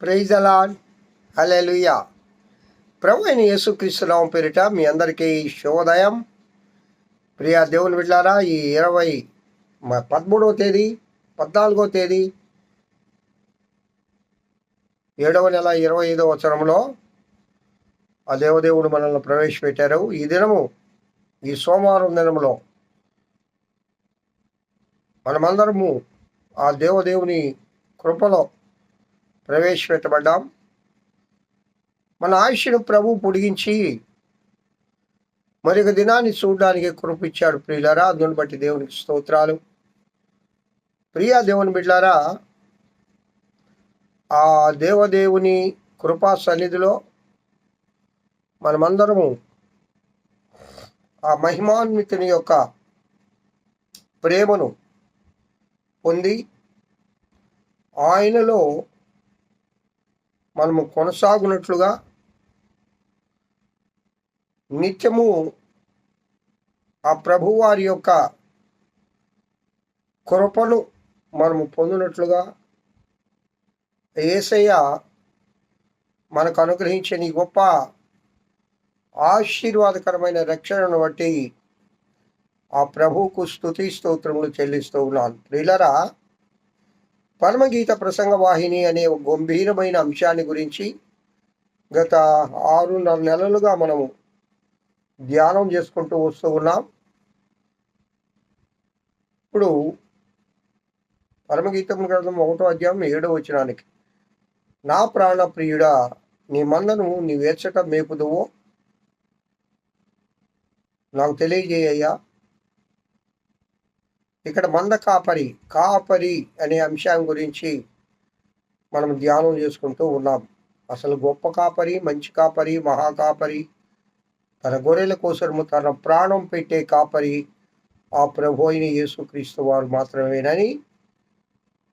Praise అలాడ్ hallelujah ప్రభు అయిన యేసుక్రీస్తునామం పేరిట మీ అందరికీ శుభోదయం. ప్రియా దేవుని బిడ్డారా ఈ ఇరవై పదమూడవ తేదీ పద్నాలుగో తేదీ ఏడవ నెల ఇరవై ఐదవ వచనంలో ఆ దేవదేవుడు మనల్ని ప్రవేశపెట్టారు. ఈ దినము ఈ సోమవారం దినములో మనమందరము ఆ దేవదేవుని కృపలో ప్రవేశపెట్టబడ్డాం. మన ఆయుష్ను ప్రభు పొడిగించి మరొక దినాన్ని చూడడానికి కృపిచ్చాడు ప్రియులారా. అందుని బట్టి దేవునికి స్తోత్రాలు. ప్రియా దేవుని బిడ్లారా ఆ దేవదేవుని కృపా సన్నిధిలో మనమందరము ఆ మహిమాన్వితుని యొక్క ప్రేమను పొంది ఆయనలో మనము కొనసాగునట్లుగా నిత్యము ఆ ప్రభువారి యొక్క కృపను మనము పొందినట్లుగా ఏసయ్య మనకు అనుగ్రహించిన ఈ గొప్ప ఆశీర్వాదకరమైన రక్షణను బట్టి ఆ ప్రభువుకు స్తుతి స్తోత్రములు చెల్లిస్తూ ఉన్నాను. ప్రియులరా పరమగీత ప్రసంగ వాహిని అనే గంభీరమైన అంశాన్ని గురించి గత ఆరున్నర నెలలుగా మనము ధ్యానం చేసుకుంటూ వస్తూ ఉన్నాం. ఇప్పుడు పరమగీతం గ్రంథం ఒకటో అధ్యాయం ఏడో వచనానికి నా ప్రాణ ప్రియుడ నీ మందను నీ వేర్చట మేపుదువో. నాకు తెలియజేయ్యా ఇక్కడ మంద కాపరి కాపరి అనే అంశం గురించి మనం ధ్యానం చేసుకుంటూ ఉన్నాం. అసలు గొప్ప కాపరి మంచి కాపరి మహా కాపరి తన గొర్రెల కోసము తన ప్రాణం పెట్టే కాపరి ఆ ప్రభు అయిన యేసుక్రీస్తు వారు మాత్రమేనని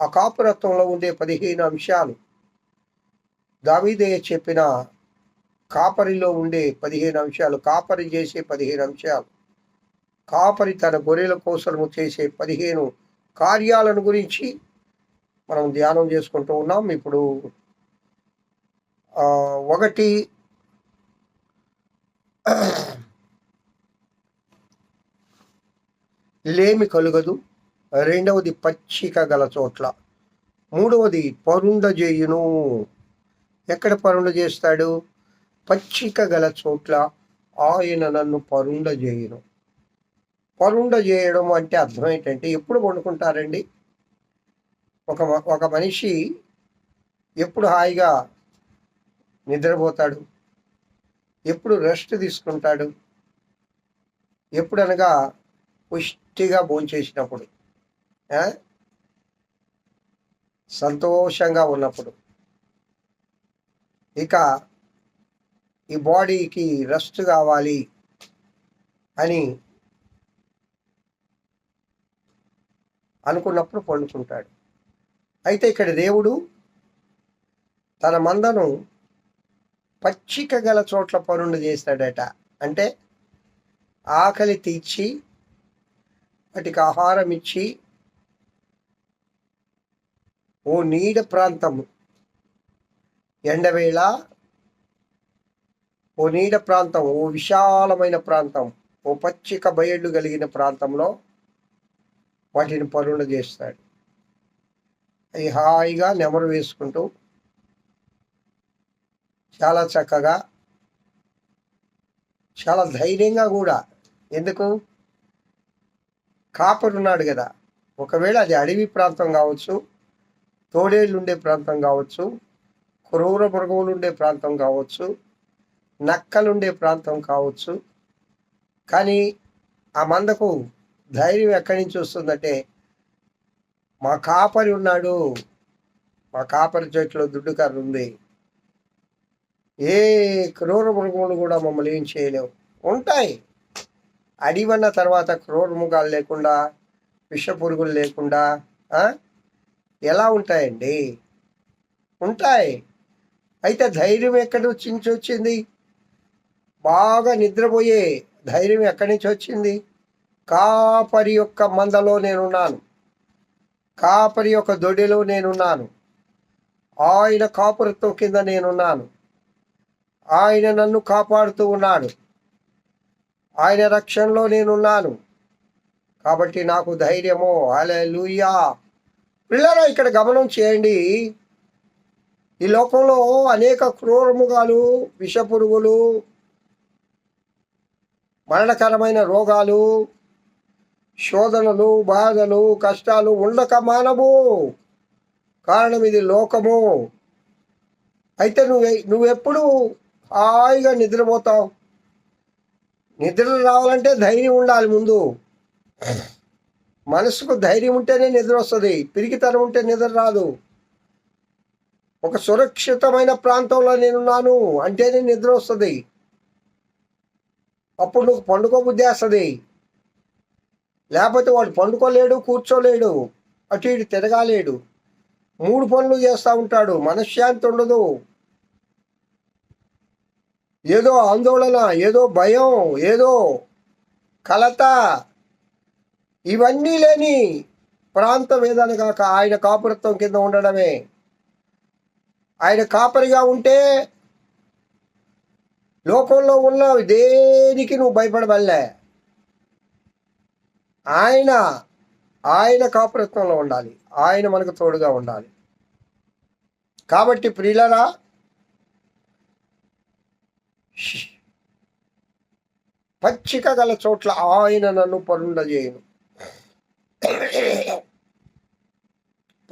ఆ కాపురత్వంలో ఉండే పదిహేను అంశాలు. దావీదయ్య చెప్పిన కాపరిలో ఉండే పదిహేను అంశాలు కాపరి చేసే పదిహేను అంశాలు. కాపరి తన గొర్రెల కోసము చేసే పదిహేను కార్యాలను గురించి మనం ధ్యానం చేసుకుంటూ ఉన్నాం. ఇప్పుడు ఒకటి లేమి కలుగదు. రెండవది పచ్చిక గల చోట్ల. మూడవది పరుండజేయును. ఎక్కడ పరుండ చేస్తాడు పచ్చిక గల చోట్ల. ఆయన నన్ను పరుండజేయును. పరుండ చేయడం అంటే అర్థం ఏంటంటే ఎప్పుడు వండుకుంటారండి? ఒక మ- ఒక మనిషి ఎప్పుడు హాయిగా నిద్రపోతాడు? ఎప్పుడు రెస్ట్ తీసుకుంటాడు? ఎప్పుడనగా పుష్టిగా భోంచేసినప్పుడు సంతోషంగా ఉన్నప్పుడు. ఇక ఈ బాడీకి రెస్ట్ కావాలి అని అనుకున్నప్పుడు పండుకుంటాడు. అయితే ఇక్కడ దేవుడు తన మందను పచ్చిక గల చోట్ల పనులు చేస్తాడట. అంటే ఆకలి తీర్చి వాటికి ఆహారం ఇచ్చి ఓ నీడ ప్రాంతము ఎండవేళ ఓ నీడ ప్రాంతం ఓ విశాలమైన ప్రాంతం ఓ పచ్చిక బయళ్ళు కలిగిన ప్రాంతంలో వాటిని పనులు చేస్తాడు. అవి హాయిగా నెమరు వేసుకుంటూ చాలా చక్కగా చాలా ధైర్యంగా కూడా. ఎందుకు? కాపరున్నాడు కదా. ఒకవేళ అది అడవి ప్రాంతం కావచ్చు తోడేళ్ళు ఉండే ప్రాంతం కావచ్చు క్రూర మృగములు ఉండే ప్రాంతం కావచ్చు నక్కలుండే ప్రాంతం కావచ్చు కానీ ఆ మందకు ధైర్యం ఎక్కడి నుంచి వస్తుందంటే మా కాపరి ఉన్నాడు. మా కాపరి చేతిలో దుడ్డు కర్ర ఉంది. ఏ క్రూర మృగములు కూడా మమ్మల్ని ఏం చేయలేవు. ఉంటాయి. అడివన్న తర్వాత క్రూర మృగాలు లేకుండా విష పురుగులు లేకుండా ఎలా ఉంటాయండి? ఉంటాయి. అయితే ధైర్యం ఎక్కడి నుంచి వచ్చింది? బాగా నిద్రపోయే ధైర్యం ఎక్కడి నుంచి వచ్చింది? కాపరి యొక్క మందలో నేనున్నాను. కాపరి యొక్క దొడిలో నేనున్నాను. ఆయన కాపురత్వం కింద నేనున్నాను. ఆయన నన్ను కాపాడుతూ ఉన్నాడు. ఆయన రక్షణలో నేనున్నాను. కాబట్టి నాకు ధైర్యము. అలే లూయా పిల్లరా ఇక్కడ గమనం చేయండి. ఈ లోకంలో అనేక క్రూరముగాలు విషపురుగులు మరణకరమైన రోగాలు శోధనలు బాధలు కష్టాలు ఉండక మానవు. కారణం ఇది లోకము. అయితే నువ్వు నువ్వెప్పుడు హాయిగా నిద్రపోతావు? నిద్ర రావాలంటే ధైర్యం ఉండాలి ముందు. మనసుకు ధైర్యం ఉంటేనే నిద్ర వస్తుంది. పిరికితనం ఉంటే నిద్ర రాదు. ఒక సురక్షితమైన ప్రాంతంలో నేనున్నాను అంటేనే నిద్ర వస్తుంది. అప్పుడు నువ్వు పండుగ బుద్ధి లేకపోతే వాడు పండుకోలేడు కూర్చోలేడు అటు ఇటు తిరగాలేడు. మూడు పనులు చేస్తూ ఉంటాడు మనశ్శాంతి ఉండదు. ఏదో ఆందోళన ఏదో భయం ఏదో కలత. ఇవన్నీ లేని ప్రాంతం ఏదైనా కాక ఆయన కాపురత్వం కింద ఉండడమే. ఆయన కాపరిగా ఉంటే లోకంలో ఉన్న దేనికి నువ్వు భయపడవల్లే? ఆయన ఆయన కాపురత్వంలో ఉండాలి. ఆయన మనకు తోడుగా ఉండాలి. కాబట్టి ప్రియులరా పచ్చిక గల చోట్ల ఆయన నన్ను పరుండజేయను.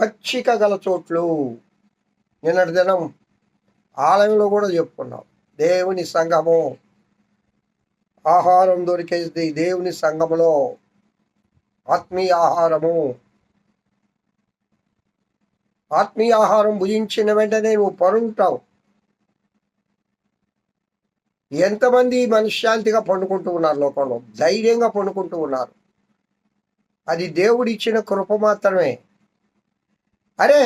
పచ్చిక గల చోట్లు నిన్నటి దినం ఆలయంలో కూడా చెప్పుకున్నాం. దేవుని సంఘము ఆహారం దొరికేది దేవుని సంఘములో ఆత్మీయ ఆహారము ఆత్మీయ ఆహారం భుజించిన వెంటనే నువ్వు పరుంటావు. ఎంతమంది మనశ్శాంతిగా పండుకుంటూ ఉన్నారు లోకంలో? ధైర్యంగా పండుకుంటూ ఉన్నారు. అది దేవుడు ఇచ్చిన కృప మాత్రమే. అరే!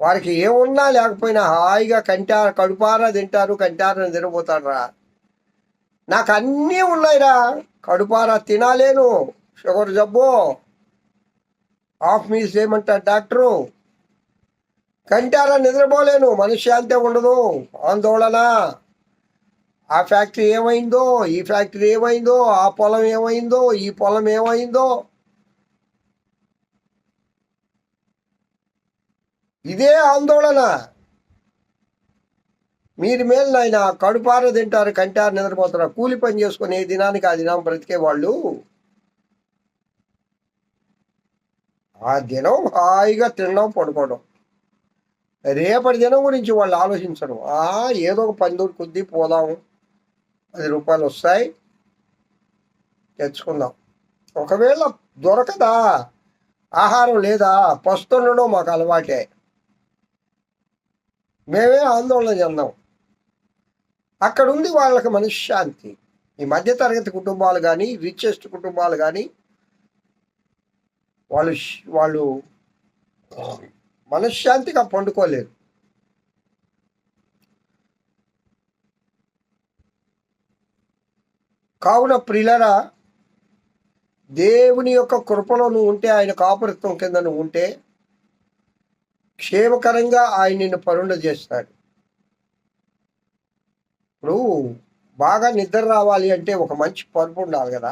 వారికి ఏమున్నా లేకపోయినా హాయిగా కంటార కడుపారా తింటారు కంటారని తినబోతాడు రా నాకు అన్నీ ఉన్నాయిరా. కడుపారా తినాలేను. షుగర్ జబ్బు. ఆఫ్ మీస్ చేయమంటారు డాక్టరు? కంటారా నిద్రపోలేను. మనశ్శాంతి ఉండదు. ఆందోళన. ఆ ఫ్యాక్టరీ ఏమైందో? ఈ ఫ్యాక్టరీ ఏమైందో? ఆ పొలం ఏమైందో? ఈ పొలం ఏమైందో? ఇదే ఆందోళన. మీరు మేలు నాయన కడుపార తింటారు కంటారు నిద్రపోతారు. కూలి పని చేసుకుని దినానికి ఆ దినం బ్రతికే వాళ్ళు. ఆ దినం హాయిగా తినడం పడుకోవడం. రేపటి దినం గురించి వాళ్ళు ఆలోచించడం ఆ ఏదో ఒక పని దొరుకుద్ది పోదాం పది రూపాయలు వస్తాయి. తెచ్చుకుందాం. ఒకవేళ దొరకదా ఆహారం లేదా పస్తుండడం మాకు అలవాటే. మేమే ఆందోళన చెందాం. అక్కడ ఉంది వాళ్ళకి మనశ్శాంతి. ఈ మధ్యతరగతి కుటుంబాలు కానీ రిచెస్ట్ కుటుంబాలు కానీ వాళ్ళు వాళ్ళు మనశ్శాంతిగా పండుకోలేరు. కావున ప్రిలరా దేవుని యొక్క కృపలో నువ్వు ఉంటే ఆయన కాపురత్వం కింద నువ్వు ఉంటే క్షేమకరంగా ఆయన నిన్ను పరుండ చేస్తాడు ఇప్పుడు బాగా నిద్ర రావాలి అంటే ఒక మంచి పరుపు ఉండాలి కదా.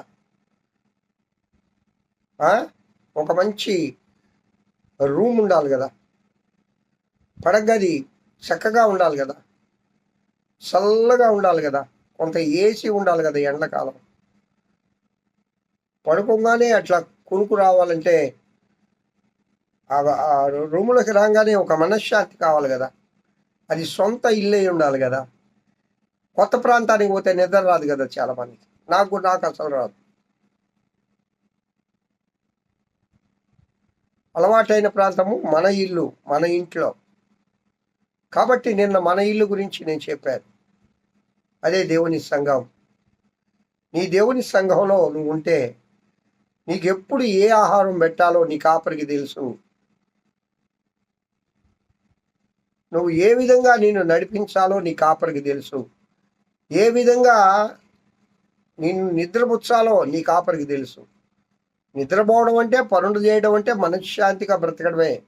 ఒక మంచి రూమ్ ఉండాలి కదా. పడగది చక్కగా ఉండాలి కదా. చల్లగా ఉండాలి కదా. కొంత ఏసీ ఉండాలి కదా ఎండాకాలం. పడుకోగానే అట్లా కునుకు రావాలంటే రూములకు రూములోకి రాగానే ఒక మనశ్శాంతి కావాలి కదా. అది సొంత ఇల్లే ఉండాలి కదా. కొత్త ప్రాంతానికి పోతే నిద్ర రాదు కదా చాలా మందికి. నాకు నాకు అసలు రాదు. అలవాటైన ప్రాంతము మన ఇల్లు మన ఇంట్లో. కాబట్టి నిన్న మన ఇల్లు గురించి నేను చెప్పాను. అదే దేవుని సంఘం. నీ దేవుని సంఘంలో నువ్వు ఉంటే నీకు ఎప్పుడు ఏ ఆహారం పెట్టాలో నీ కాపరికి తెలుసు. నువ్వు ఏ విధంగా నేను నడిపించాలో నీ కాపరికి తెలుసు. ఏ విధంగా నిన్ను నిద్రపుచ్చాలో నీ కాపరికి తెలుసు. నిద్రపోవడం అంటే పనులు చేయడం అంటే మనశ్శాంతిగా బ్రతకడమే.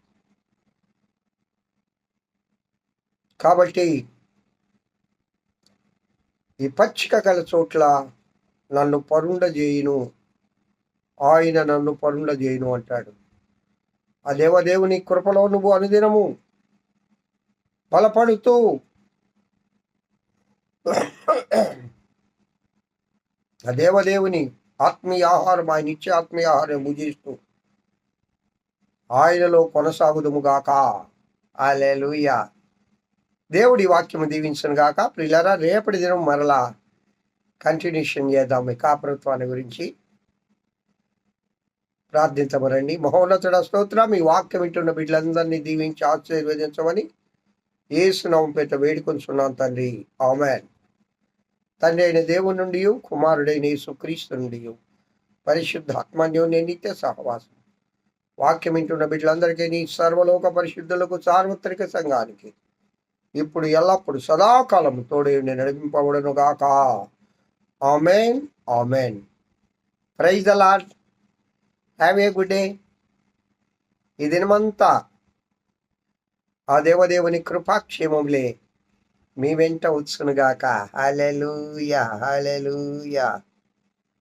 కాబట్టి ఈ పచ్చిక గల చోట్ల నన్ను పరుండ చేయును ఆయన నన్ను పరుండ చేయును అంటాడు. ఆ దేవదేవుని కృపలో నువ్వు అనుదినము బలపడుతూ ఆ దేవదేవుని ఆత్మీయ ఆహారం ఆయన ఇచ్చే ఆత్మీయ ఆహారం భుజిస్తూ ఆయనలో కొనసాగుదుముగాక. ఆలెలుయ దేవుడి వాక్యము దీవించను గాక. ప్రిల్లరా రేపటి దినం మరలా కంటిన్యూషన్ చేద్దాం. ఈ గురించి ప్రార్థించమరండి మహోన్నతుడ స్తోత్ర. మీ వాక్యం వింటున్న బిడ్డలందరినీ దీవించి ఆశీర్వదించమని ఏసునామం పేట వేడుకొంచున్నాం తండ్రి. ఆమెన్. తండ్రి అయిన దేవుని నుండి కుమారుడైన యేసుక్రీస్తు నుండి పరిశుద్ధాత్మన్యోన్య నిత్య సహవాసం. వాక్యం వింటున్న బిడ్డలందరికీ నీ సర్వలోక పరిశుద్ధులకు సార్వత్రిక సంఘానికి ఇప్పుడు ఎల్లప్పుడు సదాకాలం తోడే నడిపింపబడను గాక amen amen. Praise the lord have a good day ఈ దినమంతా ఆ దేవదేవుని కృపాక్షేమంలే మీ వెంట వచ్చునుగాక హాలెలూయా హాలెలూయా